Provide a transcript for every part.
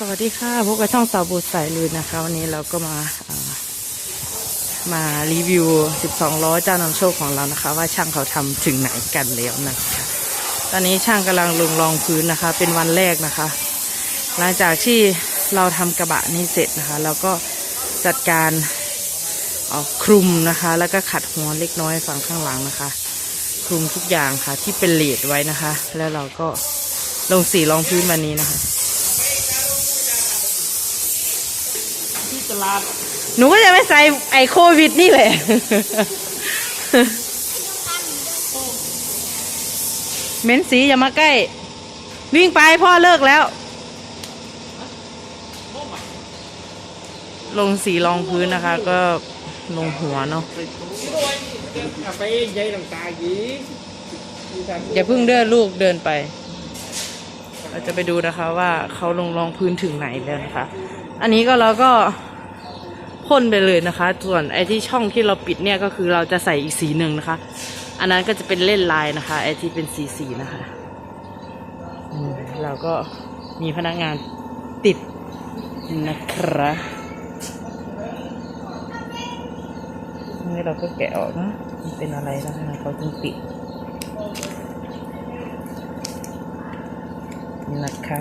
สวัสดีค่ะพบกับช่องสาวบุตรสายลุยนะคะ วันนี้เราก็มาามารีวิว 12 ล้อเจ้านำโชคของเรานะคะ ว่าช่างเขาทำถึงไหนกันแล้วนะคะ ตอนนี้ช่างกำลังลงรองพื้นนะคะ เป็นวันแรกนะคะ หลังจากที่เราทำกระบะนี้เสร็จนะคะ เราก็จัดการเอาคลุมนะคะ แล้วก็ขัดหัวเล็กน้อยฝั่งข้างหลังนะคะ คลุมทุกอย่างค่ะที่เป็นเลดไว้นะคะ แล้วเราก็ลงสีรองพื้นวันนี้นะคะ ตลาดหนูก็จะไม่ใส่ไอโควิดนี่แหละ เม้นสีอย่ามาใกล้ วิ่งไปพ่อเลิกแล้ว ลงสีรองพื้นนะคะ ก็ลงหัวเนาะไปยัยต่างๆยีอย่าเพิ่งเดินลูกเดินไป เราจะไปดูนะคะว่าเขาลงรองพื้นถึงไหนแล้วนะคะ อันนี้ก็เราก็ พ่นไปเลยนะคะ ส่วนไอ้ที่ช่องที่เราปิดเนี่ยก็คือเราจะใส่อีกสีหนึ่งนะคะ อันนั้นก็จะเป็นเล่นลายนะคะ ไอ้ที่เป็นสีสีนะคะเราก็มีพนักงานติดนะครับนี่เราก็แกะออกนะมันเป็นอะไรแล้วทำไมเขาถึงปิดนะคะ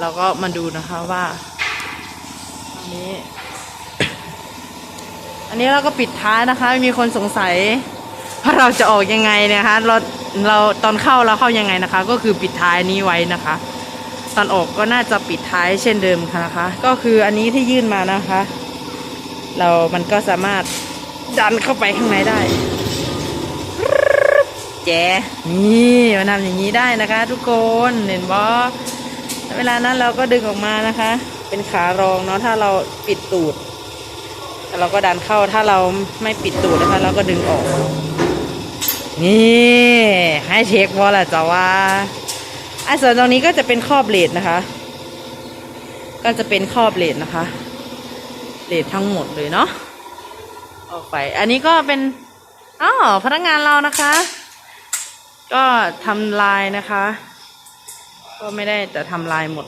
เราก็มาดูนะคะว่าอันนี้ อันนี้เราก็ปิดท้ายนะคะ มีคนสงสัยว่าเราจะออกยังไงนะคะเราเราตอนเข้าเราเข้ายังไงนะคะ ก็คือปิดท้ายนี้ไว้นะคะ ตอนออกก็น่าจะปิดท้ายเช่นเดิมค่ะนะคะ ก็คืออันนี้ที่ยื่นมานะคะ เรามันก็สามารถดันเข้าไปข้างในได้แจนี่มันทำอย่างนี้ได้นะคะ ทุกคนเห็นบอ เวลานั้นเราก็ดึงออกมานะคะ เป็นขารองเนาะถ้าเราปิดตูดเราก็ดันเข้าถ้าเราไม่ปิดตูดนะคะ เราก็ดึงออก นี่ให้เช็คว่าแหละจ้าว่าไอ้ส่วนตรงนี้ก็จะเป็นครอบเลดนะคะ ก็จะเป็นครอบเลดนะคะเลดทั้งหมดเลยเนาะออกไป อันนี้ก็เป็นอ๋อพนักงานเรานะคะ ก็ทำลายนะคะ ก็ไม่ได้แต่ทำลายหมด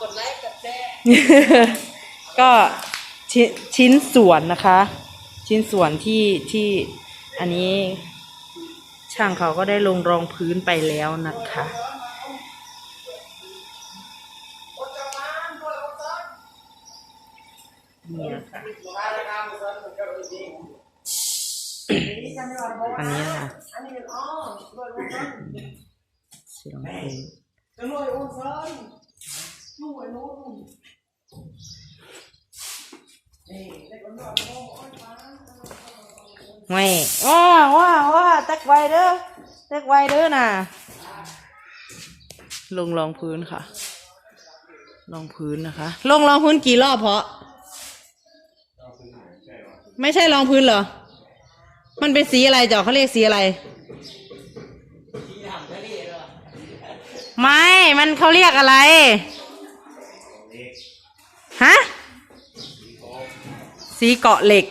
กดไลค์กดแชร์ก็ชิชิ้นส่วนนะคะ ชิ้นส่วนที่ที่อันนี้ช่างเขาก็ได้ลงรองพื้นไปแล้วนะคะนี่นะคะอันนี้ค่ะ เสียงเพลงจะรวยโอนซ้อนรวยโน้นนี่ได้คนนอนโอ้ยฟ้าไม่ว้าว้าว้าตักไวเด้อตักไวเด้อน่ะ ลงรองพื้นค่ะรองพื้นนะคะ ลงรองพื้นกี่รอบเพาะ ไม่ใช่รองพื้นเหรอ มันเป็นสีอะไรจ๊ะเขาเรียกสีอะไร ไม่ มันเขาเรียกอะไร ฮะ สีเกาะเหล็ก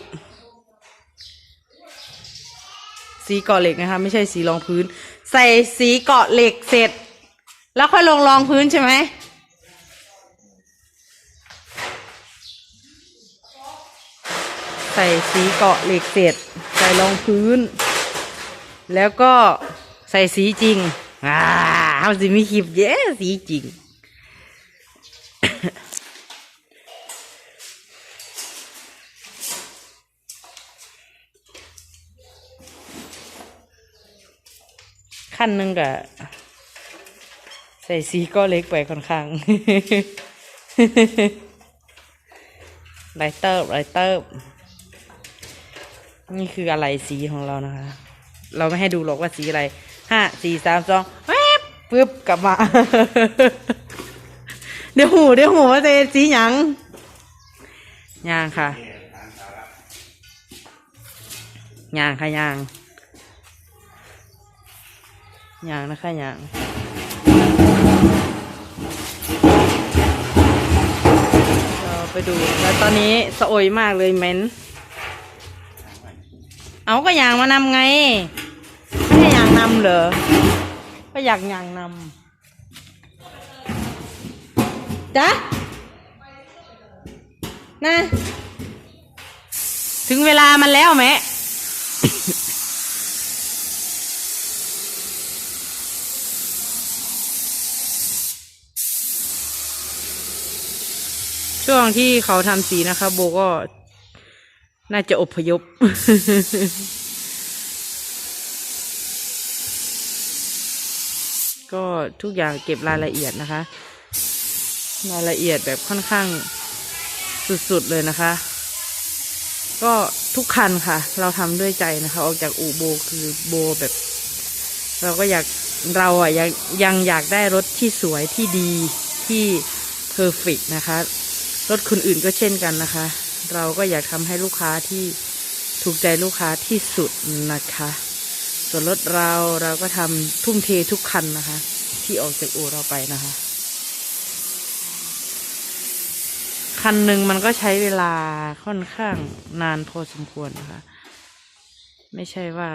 สีเกาะเหล็กนะคะ ไม่ใช่สีรองพื้น ใส่สีเกาะเหล็กเสร็จ แล้วค่อยลงรองพื้นใช่ไหมใส่สีเกาะเหล็กเสร็จ ใส่รองพื้น แล้วก็ใส่สีจริงอ่า เอาสิมีคลิปเย้สีจริง ขั้นหนึ่งกะใส่สีก็เล็กไปค่อนข้างไรเติบไรเติบนี่คืออะไรสีของเรานะคะ เราไม่ให้ดูหรอกว่าสีอะไรห้าสี่สามสอง ปึ๊บกลับมา เดี๋ยวหูเดี๋ยวหูว่าจะสีหยังยางค่ะยางค่ะยางยางนะคะยางเราไปดูแล้วตอนนี้สะโอยมากเลยเม้นเอาก็ยางมานำไง ไม่ใช่ยางนำเหรอ ก็อยากย่างนำจ๊ะนะ ถึงเวลามันแล้วแม่ช่วงที่เขาทำสีนะคะ โบก็น่าจะอพยพ ก็ทุกอย่างเก็บรายละเอียดนะคะ รายละเอียดแบบค่อนข้างสุดๆเลยนะคะ ก็ทุกคันค่ะ เราทำด้วยใจนะคะ ออกจากอู่โบคือโบแบบ เราก็อยากเราอะยังยังอยากได้รถที่สวยที่ดีที่เพอร์เฟกนะคะ รถคนอื่นก็เช่นกันนะคะ เราก็อยากทำให้ลูกค้าที่ถูกใจลูกค้าที่สุดนะคะ ส่วนรถเราเราก็ทำทุ่มเททุกคันนะคะ ที่ออกจากอู่เราไปนะคะ คันหนึ่งมันก็ใช้เวลาค่อนข้างนานพอสมควรนะคะ ไม่ใช่ว่า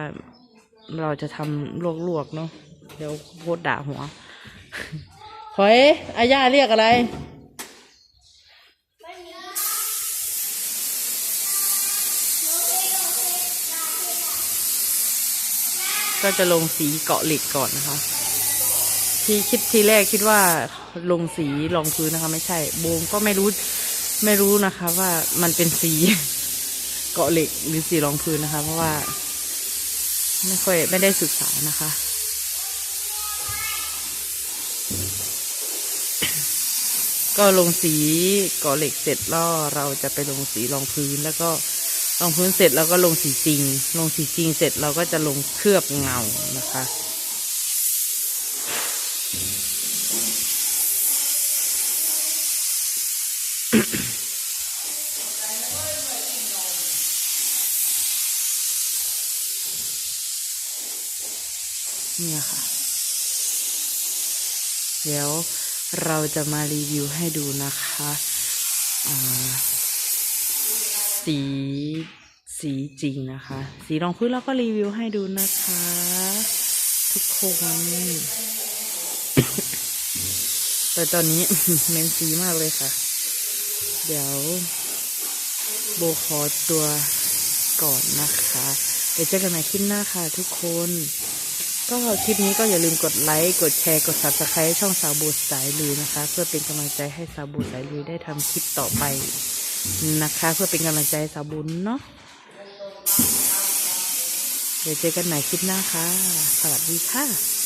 เราจะทำลวกๆเนาะเดี๋ยวโคตรด่าหัวขอยอาญาเรียกอะไร ก็จะลงสีเกาะเหล็กก่อนนะคะ ที่คิดทีแรกคิดว่าลงสีรองพื้นนะคะ ไม่ใช่โบมก็ไม่รู้ไม่รู้นะคะ ว่ามันเป็นสีเกาะเหล็กหรือสีรองพื้นนะคะ เพราะว่า ไม่ค่อยไม่ได้ศึกษานะคะก็ลงสีเกาะเหล็กเสร็จแล้วเราจะไปลงสีรองพื้นแล้วก็ รองพื้นเสร็จแล้วก็ลงสีจริง ลงสีจริงเสร็จเราก็จะลงเคลือบเงานะคะ เนี่ยค่ะ เดี๋ยวเราจะมารีวิวให้ดูนะคะอ่า สีสีจริงนะคะ สีรองพื้นเราก็รีวิวให้ดูนะคะ ทุกคนแต่ตอนนี้เมนสีมากเลยค่ะ เดี๋ยวโบขอตัวก่อนนะคะเดี๋ยวเจอกันใหม่คลิปหน้าค่ะทุกคน ก็คลิปนี้ก็อย่าลืมกดไลค์กดแชร์กด subscribe ช่องสาวบูสายลุยนะคะ เพื่อเป็นกำลังใจให้สาวบูสายลุยได้ทำคลิปต่อไป นะคะ เพื่อเป็นกำลังใจสาวบุญเนาะเดี๋ยวเจอกันใหม่คลิปหน้าค่ะ สวัสดีค่ะ